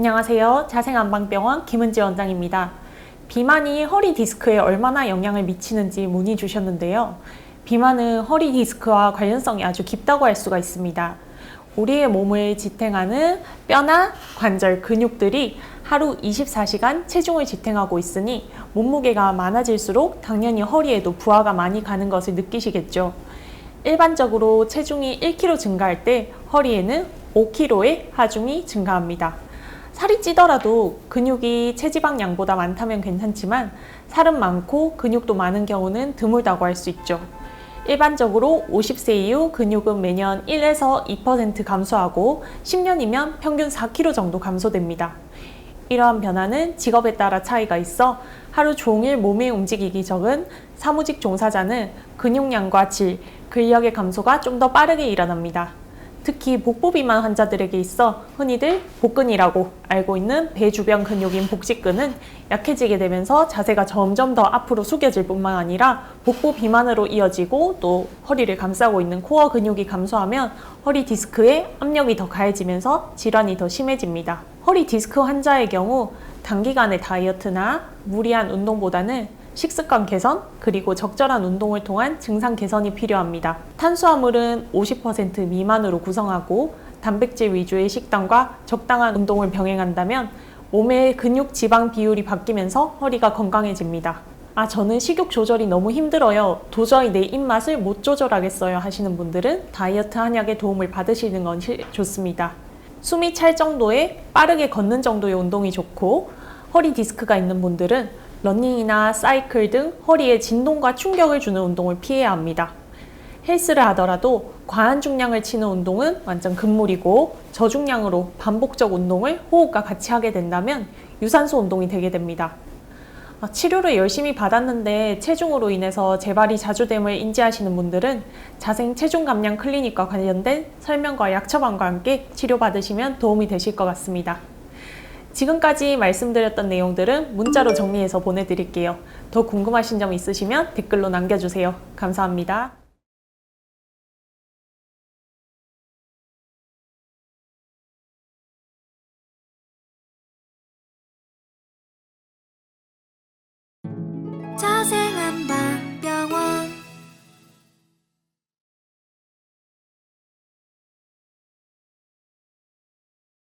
안녕하세요. 자생안방병원 김은지 원장입니다. 비만이 허리 디스크에 얼마나 영향을 미치는지 문의 주셨는데요. 비만은 허리 디스크와 관련성이 아주 깊다고 할 수가 있습니다. 우리의 몸을 지탱하는 뼈나 관절, 근육들이 하루 24시간 체중을 지탱하고 있으니 몸무게가 많아질수록 당연히 허리에도 부하가 많이 가는 것을 느끼시겠죠. 일반적으로 체중이 1kg 증가할 때 허리에는 5kg의 하중이 증가합니다. 살이 찌더라도 근육이 체지방 양보다 많다면 괜찮지만 살은 많고 근육도 많은 경우는 드물다고 할 수 있죠. 일반적으로 50세 이후 근육은 매년 1에서 2% 감소하고 10년이면 평균 4kg 정도 감소됩니다. 이러한 변화는 직업에 따라 차이가 있어 하루 종일 몸에 움직이기 적은 사무직 종사자는 근육량과 질, 근력의 감소가 좀 더 빠르게 일어납니다. 특히 복부 비만 환자들에게 있어 흔히들 복근이라고 알고 있는 배 주변 근육인 복직근은 약해지게 되면서 자세가 점점 더 앞으로 숙여질 뿐만 아니라 복부 비만으로 이어지고 또 허리를 감싸고 있는 코어 근육이 감소하면 허리 디스크에 압력이 더 가해지면서 질환이 더 심해집니다. 허리 디스크 환자의 경우 단기간의 다이어트나 무리한 운동보다는 식습관 개선 그리고 적절한 운동을 통한 증상 개선이 필요합니다. 탄수화물은 50% 미만으로 구성하고 단백질 위주의 식단과 적당한 운동을 병행한다면 몸의 근육 지방 비율이 바뀌면서 허리가 건강해집니다. 아, 저는 식욕 조절이 너무 힘들어요. 도저히 내 입맛을 못 조절하겠어요 하시는 분들은 다이어트 한약의 도움을 받으시는 것이 좋습니다. 숨이 찰 정도의 빠르게 걷는 정도의 운동이 좋고 허리 디스크가 있는 분들은 러닝이나 사이클 등 허리에 진동과 충격을 주는 운동을 피해야 합니다. 헬스를 하더라도 과한 중량을 치는 운동은 완전 금물이고 저중량으로 반복적 운동을 호흡과 같이 하게 된다면 유산소 운동이 되게 됩니다. 아, 치료를 열심히 받았는데 체중으로 인해서 재발이 자주 됨을 인지하시는 분들은 자생 체중 감량 클리닉과 관련된 설명과 약 처방과 함께 치료받으시면 도움이 되실 것 같습니다. 지금까지 말씀드렸던 내용들은 문자로 정리해서 보내드릴게요. 더 궁금하신 점 있으시면 댓글로 남겨주세요. 감사합니다. 자세